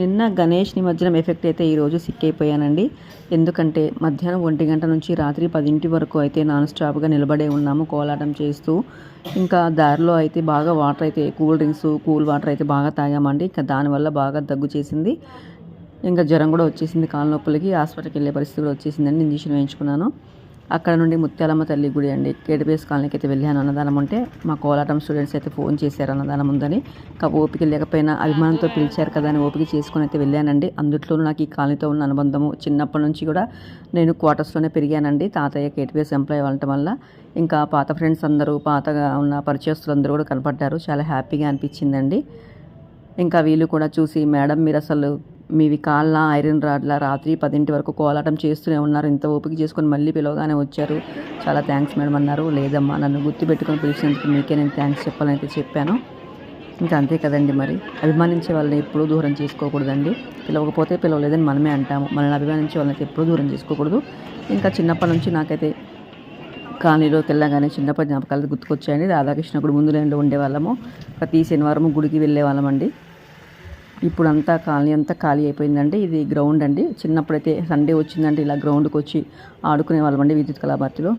నిన్న గణేష్ నిమజ్జనం ఎఫెక్ట్ అయితే ఈరోజు సిక్ అయిపోయానండి. ఎందుకంటే మధ్యాహ్నం ఒంటి గంట నుంచి రాత్రి పదింటి వరకు అయితే నాన్ స్టాప్గా నిలబడే ఉన్నాము కోలాటం చేస్తూ. ఇంకా దారిలో అయితే బాగా వాటర్ అయితే కూల్ డ్రింక్స్ కూల్ వాటర్ అయితే బాగా తాగామండి. ఇంకా దానివల్ల బాగా దగ్గు చేసింది. ఇంకా జ్వరం కూడా వచ్చేసింది కాళ్ళ నొప్పులకి హాస్పిటల్కి వెళ్ళే పరిస్థితి కూడా వచ్చేసిందండి. ఇంజక్షన్ వేయించుకున్నాను. అక్కడ నుండి ముత్యాలమ్మ తల్లి గుడి అండి. కేడిపేస్ కాలనీకి అయితే వెళ్ళాను. అన్నదానం ఉంటే మా కోలాటం స్టూడెంట్స్ అయితే ఫోన్ చేశారు. అన్నదానం ఉందని ఇంకా ఓపిక లేకపోయినా అభిమానంతో పిలిచారు కదా అని ఓపిక చేసుకుని అయితే వెళ్ళానండి. అందుట్లో నాకు ఈ కాలనీతో ఉన్న అనుబంధము చిన్నప్పటి నుంచి కూడా నేను క్వార్టర్స్లోనే పెరిగానండి. తాతయ్య కేటీపీఎస్ ఎంప్లాయ్ అవ్వటం వల్ల ఇంకా పాత ఫ్రెండ్స్ అందరూ పాతగా ఉన్న పరిచయస్తులు అందరూ కూడా కనపడ్డారు. చాలా హ్యాపీగా అనిపించిందండి. ఇంకా వీళ్ళు కూడా చూసి మేడం మీరు అసలు మీవి కాళ్ళ ఐరన్ రాడ్ల రాత్రి పదింటి వరకు కోలాటం చేస్తూనే ఉన్నారు. ఇంత ఓపిక చేసుకొని మళ్ళీ పిలవగానే వచ్చారు. చాలా థ్యాంక్స్ మేడం అన్నారు. లేదమ్మా నన్ను గుర్తుపెట్టుకొని పిలిచినందుకు మీకే నేను థ్యాంక్స్ చెప్పాలని అయితే చెప్పాను. ఇంకా అంతే కదండి మరి. అభిమానించే వాళ్ళని ఎప్పుడూ దూరం చేసుకోకూడదండి. పిలవకపోతే పిలవలేదని మనమే అంటాము. మనల్ని అభిమానించే వాళ్ళని అయితే ఎప్పుడూ దూరం చేసుకోకూడదు. ఇంకా చిన్నప్పటి నుంచి నాకైతే కాలనీలోకి వెళ్ళగానే చిన్నప్పటి జ్ఞాపకాలు గుర్తుకొచ్చాయండి. రాధాకృష్ణ గుడి ముందు లైన్లో ఉండేవాళ్ళము. ప్రతి శనివారం గుడికి వెళ్ళే ఇప్పుడంతా ఇప్పుడు అంతా కాలనీ అంతా ఖాళీ అయిపోయిందండి. ఇది గ్రౌండ్ అండి. చిన్నప్పుడైతే సండే వచ్చిందంటే ఇలా గ్రౌండ్కి వచ్చి ఆడుకునే వాళ్ళమండి విద్యుత్ కళాభారతిలో.